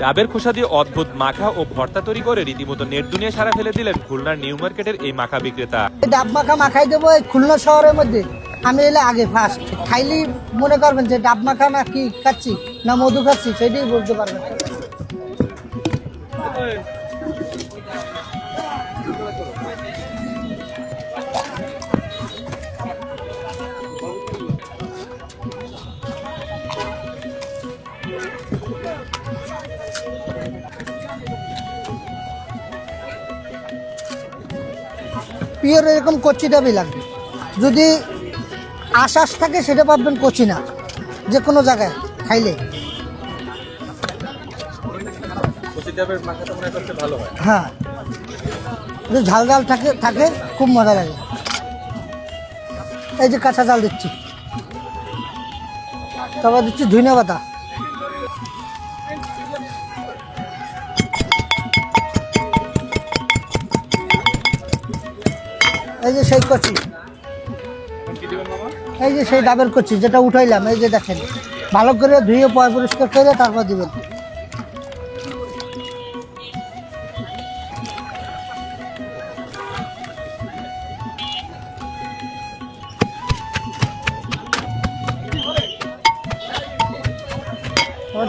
ডাবের খোসা দিয়ে অদ্ভুত মাখা ও ভর্তা তৈরি করে রীতিমতো নেট দুনিয়া সারা ফেলে দিলেন খুলনার নিউ মার্কেটের এই মাখা বিক্রেতা। ডাব মাখা মাখাই দেবো এই খুলনা শহরের মধ্যে। আমি এলে আগে ফার্স্ট খাইলেই মনে করবেন যে ডাব মাখা না কি খাচ্ছি, না মধু খাচ্ছি, সেটাই বলতে পারবেন। পিওর এরকম কচি ডাবই লাগবে। যদি আশ্বাস থাকে সেটা পাবেন কচি না যে কোনো জায়গায় খাইলে। হয় হ্যাঁ। যদি ঝাল ঝাল থাকে থাকে খুব মজা লাগে। এই যে কাঁচা জাল দিচ্ছি। তারপর দিচ্ছি ধুইনা পাতা। এই যে সেই কচি। এই যে সেই ডাবের কচি যেটা উঠাইলাম, এই যে দেখেন। ভালো করে ধুয়ে পয় পরিষ্কার করে তারপর দিবেন।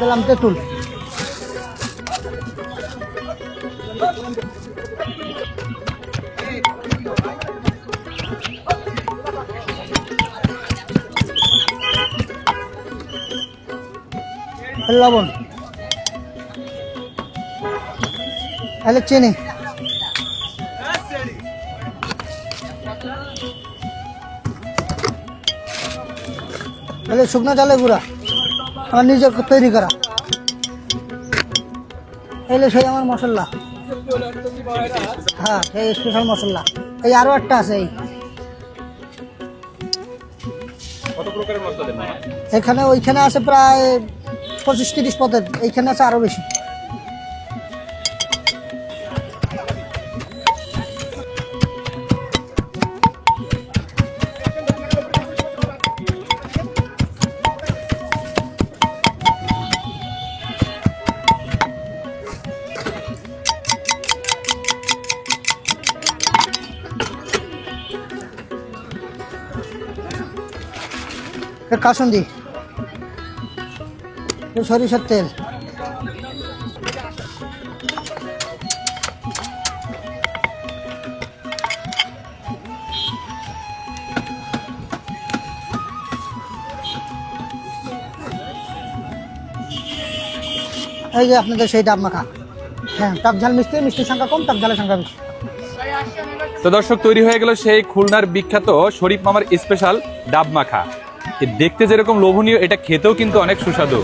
দিলাম তেঁতুল। লবণ। তাহলে চিনি। তাহলে শুকনো চালের গুঁড়া। আমার নিজের তৈরি করা। এলে সেই আমার মশলা। হ্যাঁ এই স্পেশাল মশলা। এই আরও একটা আছে এই। এখানে ওইখানে আছে প্রায় পঁচিশ তিরিশ পদের এইখানে আছে আরও বেশি। কাসুন্দি সরিষার তেল। এই যে আপনাদের সেই ডাব মাখা। হ্যাঁ টক ঝাল মিষ্টি মিষ্টির সংখ্যা কম টক ঝালের সংখ্যা বেশি। তো দর্শক, তৈরি হয়ে গেল সেই খুলনার বিখ্যাত শরীফ মামার স্পেশাল ডাব মাখা। দেখতে যেরকম লোভনীয়, এটা খেতেও কিন্তু অনেক সুস্বাদু।